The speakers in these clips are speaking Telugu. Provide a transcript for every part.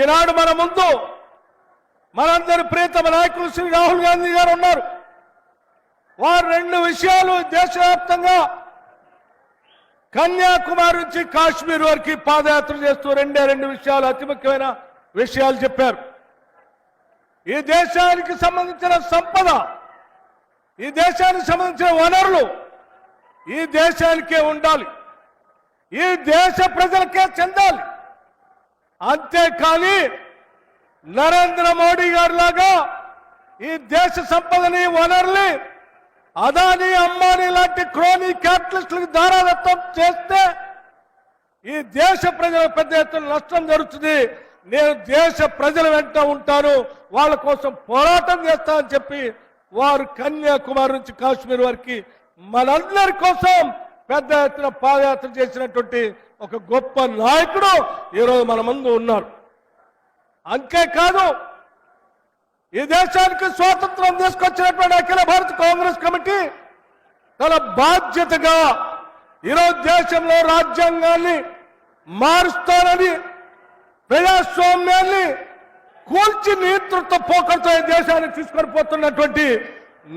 ఈనాడు మన ముందు మనందరి ప్రియతమ నాయకులు శ్రీ రాహుల్ గాంధీ గారు ఉన్నారు. వారు రెండు విషయాలు దేశవ్యాప్తంగా కన్యాకుమారి నుంచి కాశ్మీర్ వరకు పాదయాత్ర చేస్తూ రెండే రెండు విషయాలు అతి ముఖ్యమైన విషయాలు చెప్పారు. ఈ దేశానికి సంబంధించిన సంపద ఈ దేశానికి సంబంధించిన వనరులు ఈ దేశానికే ఉండాలి. ఈ దేశ ప్రజ అంతేకాని నరేంద్ర మోడీ గారి లాగా ఈ దేశ సంపదని వనరుల్ని అదాని అంబానీ లాంటి క్రోనీ క్యాపిటలిస్టులకు దారాదత్తం చేస్తే ఈ దేశ ప్రజలకు పెద్ద ఎత్తున నష్టం జరుగుతుంది. నేను దేశ ప్రజల వెంట ఉంటాను. వాళ్ళ కోసం పోరాటం చేస్తానని చెప్పి వారు కన్యాకుమారి నుంచి కాశ్మీర్ వరకు మనందరి కోసం పెద్ద ఎత్తున పాదయాత్ర చేసినటువంటి ఒక గొప్ప నాయకుడు ఈరోజు మన ముందు ఉన్నారు అంతేకాదు ఈ దేశానికి స్వాతంత్రం తీసుకొచ్చినటువంటి అఖిల భారత కాంగ్రెస్ కమిటీ తన బాధ్యతగా ఈరోజు దేశంలో రాజ్యాంగాన్ని మారుస్తానని ప్రజాస్వామ్యాన్ని కూల్చి నేతృత్వ పోకలతో ఈ దేశాన్ని తీసుకొని పోతున్నటువంటి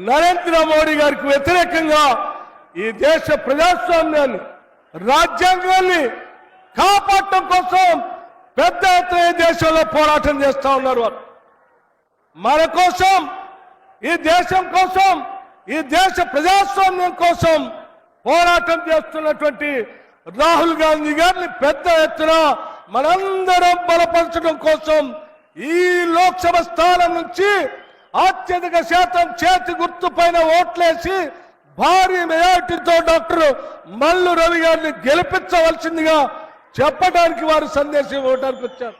నరేంద్ర మోడీ గారికి వ్యతిరేకంగా ఈ దేశ ప్రజాస్వామ్యాన్ని రాజ్యాంగాన్ని కాపాడటం కోసం పెద్ద ఎత్తున ఈ దేశంలో పోరాటం చేస్తూ ఉన్నారు వారు. మన కోసం ఈ దేశం కోసం ఈ దేశ ప్రజాస్వామ్యం కోసం పోరాటం చేస్తున్నటువంటి రాహుల్ గాంధీ గారిని పెద్ద ఎత్తున మనందరం బలపరచడం కోసం ఈ లోక్సభ స్థానం నుంచి అత్యధిక శాతం చేతి గుర్తు పైన ఓట్లేసి భారీ మెజార్టీతో డాక్టర్ మల్లు రవి గారిని గెలిపించవలసిందిగా చెప్పడానికి వారు సందేశం ఇవ్వడానికి వచ్చారు.